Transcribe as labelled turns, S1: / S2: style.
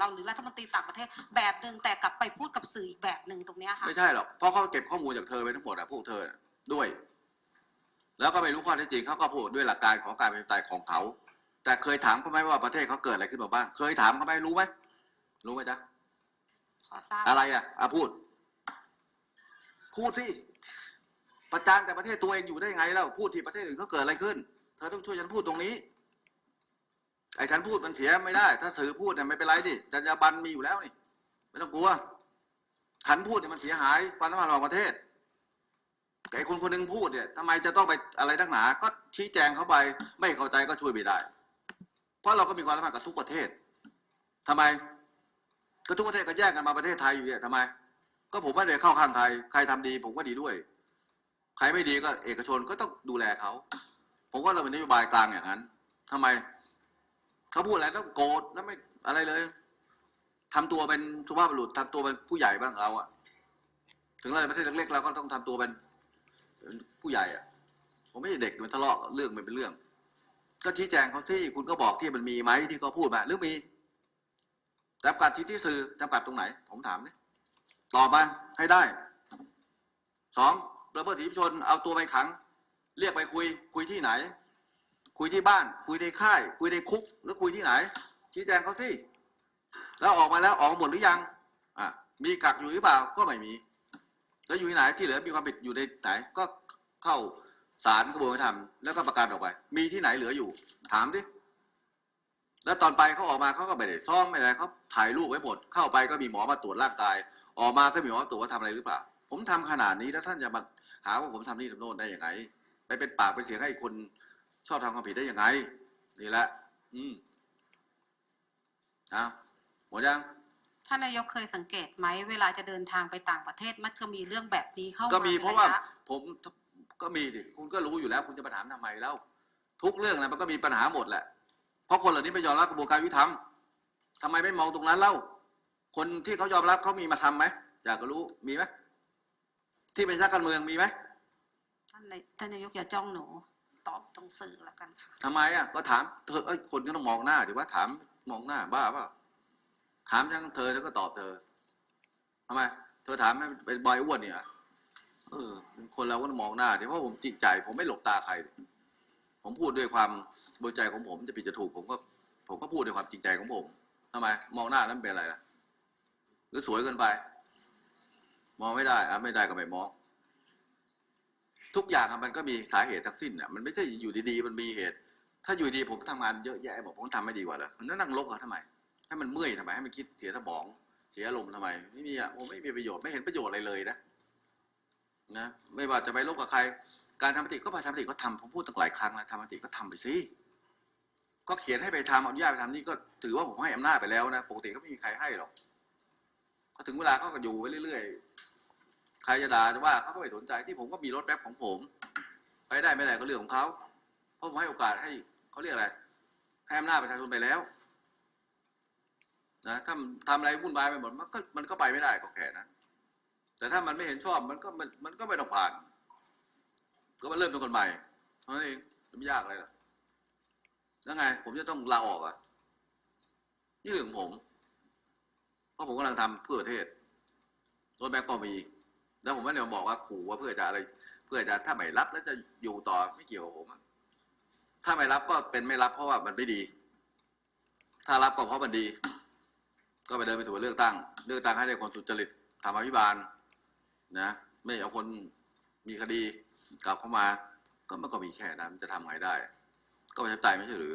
S1: เราหรือรัฐมนตรีต่างประเทศแบบหนึ่งแต่กลับไปพูดกับสื่ออีกแบบหนึ่งตรงเนี้ยค่ะ
S2: ไม่ใช่หรอกเพราะเขาเก็บข้อมูลจากเธอไปทั้งหมดอะพวกเธอด้วย แล้วก็ไม่รู้ข้อเท็จจริงเขาก็พูดด้วยหลักการของการเป็นตายของเขา แต่เคยถามเขาไหมว่าประเทศเขาเกิดอะไรขึ้นมาบ้าง เคยถามเขาไหมรู้ไหมรู้ไหมจ๊ะ
S1: ขอทราบ
S2: อะไรอะอะพูดพูดสิประจานแต่ประเทศตัวเองอยู่ได้ไงแล้วพูดที่ประเทศอื่นเขาเกิดอะไรขึ้น เธอต้องช่วยฉันพูดตรงนี้ไอ้ฉันพูดมันเสียไม่ได้ ถ้าสื่อพูดเนี่ยไม่เป็นไรดิจรรยาบรรณมีอยู่แล้วนี่ ไม่ต้องกลัวฉันพูดเนี่ยมันเสียหายความสัมพันธ์ระหว่างประเทศแต่ไอ้คนคนหนึ่งพูดเนี่ยทำไมจะต้องไปอะไรนักหนา ก็ชี้แจงเขาไป ไม่เข้าใจก็ช่วยไม่ได้ เพราะเราก็มีความสัมพันธ์กับทุกประเทศทำไม ก็ทุกประเทศก็แยกกันมาประเทศไทยอยู่เนี่ยทำไม ก็ผมไม่ได้เข้าข้างไทย ใครทำดี ผมก็ดีด้วย ใครไม่ดีก็เอกชนก็ต้องดูแลเขา ผมว่าเราเป็นนโยบายกลางอย่างนั้นทำไม เขาพูดอะไรต้องโกรธแล้วไม่อะไรเลยทำตัวเป็นสุภาพบุรุษทำตัวเป็นผู้ใหญ่บ้างเราอะถึงเราประเทศเล็กๆเราก็ต้องทำตัวเป็นผู้ใหญ่อะผมไม่ใช่เด็กมันทะเลาะเรื่องมันเป็นเรื่อง ก็ชี้แจงเขาสิคุณก็บอกที่มันมีไหมที่เขาพูดมาหรือมีจำกัดสิทธิสื่อจำกัดตรงไหน ผมถามนี่ตอบมาให้ได้สองระเบิดสิทธิชนเอาตัวไปขัง เรียกไปคุยคุยที่ไหน คุยที่บ้าน คุยในค่าย คุยในคุก หรือคุยที่ไหน ชี้แจงเขาสิ แล้วออกมาแล้วออกหมดหรือยังอะมีกักอยู่หรือเปล่าก็ไม่มี แล้วอยู่ที่ไหนที่เหลือมีความผิดอยู่ในไหนก็เข้าศาลกระบวนการธรรมแล้วก็ประกันออกไป มีที่ไหนเหลืออยู่ ถามดิแล้วตอนไปเขาออกมาเขาก็ไม่ได้ซ้อมไม่ได้เขาถ่ายรูปไว้หมด เข้าไปก็มีหมอมาตรวจร่างกาย ออกมาก็มีหมอตรวจว่าทำอะไรหรือเปล่า ผมทำขนาดนี้แล้วท่านจะมาหาว่าผมทำนี่ทำโน่นได้ยังไงไปเป็นปากเป็นเสียงให้คน ชอบทำความผิดได้ยังไง นี่แหละ อืมเอาหมดยัง
S1: ท่านนายกเคยสังเกตไหม เวลาจะเดินทางไปต่างประเทศ มักจะมีเรื่องแบบนี้เข้ามา
S2: ก็มี
S1: ป็น
S2: เพราะว่า
S1: ย
S2: ผมก็มีสิคุณก็รู้อยู่แล้ว คุณจะมาถามทำไมแล้ว ทุกเรื่องนะมันก็มีปัญหาหมดแหละ เพราะคนเหล่านี้ไม่ยอมรับกระบวนการยุติธรรมทำไมไม่มองตรงนั้นเล่า คนที่เขายอมรับเขามีมาทำไหมอยากจะรู้มีไหมที่เป็นชาติการเมืองมีไหม
S1: ท่านนายท่านนายกอย่าจ้องหนู ตอบตรงสื่อละกันค่ะ
S2: ทำไมอะก็ถามเธอเอ้ยคนก็ต้องมองหน้าดิว่าถามมองหน้า บ้าเปล่าถามยังเธอแล้วก็ตอบเธอทำไม เธอถามให้เป็นบอยอ้วนเนี่ย เออคนเราก็ต้องมองหน้าดิเพราะผมจริงใจ ผมไม่หลบตาใคร ผมพูดด้วยความบริใจของผมจะผิดจะถูก ผมก็ ผมก็พูดด้วยความจริงใจของผมทำไม มองหน้าแล้วมันเป็นอะไรล่ะ หรือสวยเกินไป มองไม่ได้อะไม่ได้ก็ไม่มอง ทุกอย่างมันก็มีสาเหตุทั้งสิ้นอะมันไม่ใช่อยู่ดีๆมันมีเหตุ ถ้าอยู่ดีผมทำงานเยอะแยะบอกผมทำไม่ดีกว่าเหรอมันนั่งลบเขาทำไม ให้มันเมื่อยทำไมให้มันคิดเสียสมองเสียอารมณ์ทำไมไม่มีอะผมไม่มีประโยชน์ไม่เห็นประโยชน์อะไรเลยนะนะไม่ว่าจะไปลบกับใคร การทำมติก็ไปทำมติก็ทำผมพูดตั้งหลายครั้งแล้วทำมติก็ทำไปสิก็เขียนให้ไปทำอนุญาตไปทำนี่ก็ถือว่าผมให้อำนาจไปแล้วนะปกติก็ไม่มีใครให้หรอกก็ถึงเวลาก็อยู่ไปเรื่อย รจะด่าจะว่าเขาก็ไม่สนใจที่ผมก็มีรถแบ็คของผมไปได้ไม่ได้ก็เรื่องของเขาเพราะผมให้โอกาสให้เขาเรียกอะไรให้อำนาจประชาชนไปแล้วนะถ้าทำอะไรวุ่นวายไปหมดมันก็มันก็ไปไม่ได้ก็แค่นะแต่ถ้ามันไม่เห็นชอบมันก็มันมันก็ไม่ต้องผ่าน ก็มาเริ่มต้นกันใหม่เท่านั้นเองไม่ยากอะไรหรอกแล้วไง ผมจะต้องลาออกอะนี่เรื่องผม เพราะผมกำลังทำเพื่อประเทศรถแบ็คก็มี แล้วผมไม่ได้มาบอกว่าขู่ว่าเพื่อจะอะไร เพื่อจะถ้าไม่รับแล้วจะอยู่ต่อไม่เกี่ยวกับผมถ้าไม่รับก็เป็นไม่รับเพราะว่ามันไม่ดี ถ้ารับก็เพราะมันดี ก็ไปเดินไปสู่เลือกตั้ง เลือกตั้งให้ได้คนสุจริตทำอภิบาลนะ ไม่เอาคนมีคดีกลับเข้ามา ก็มันก็มีแค่นั้นจะทำไงได้ ก็ประชาธิปไตยไม่ใช่หรือ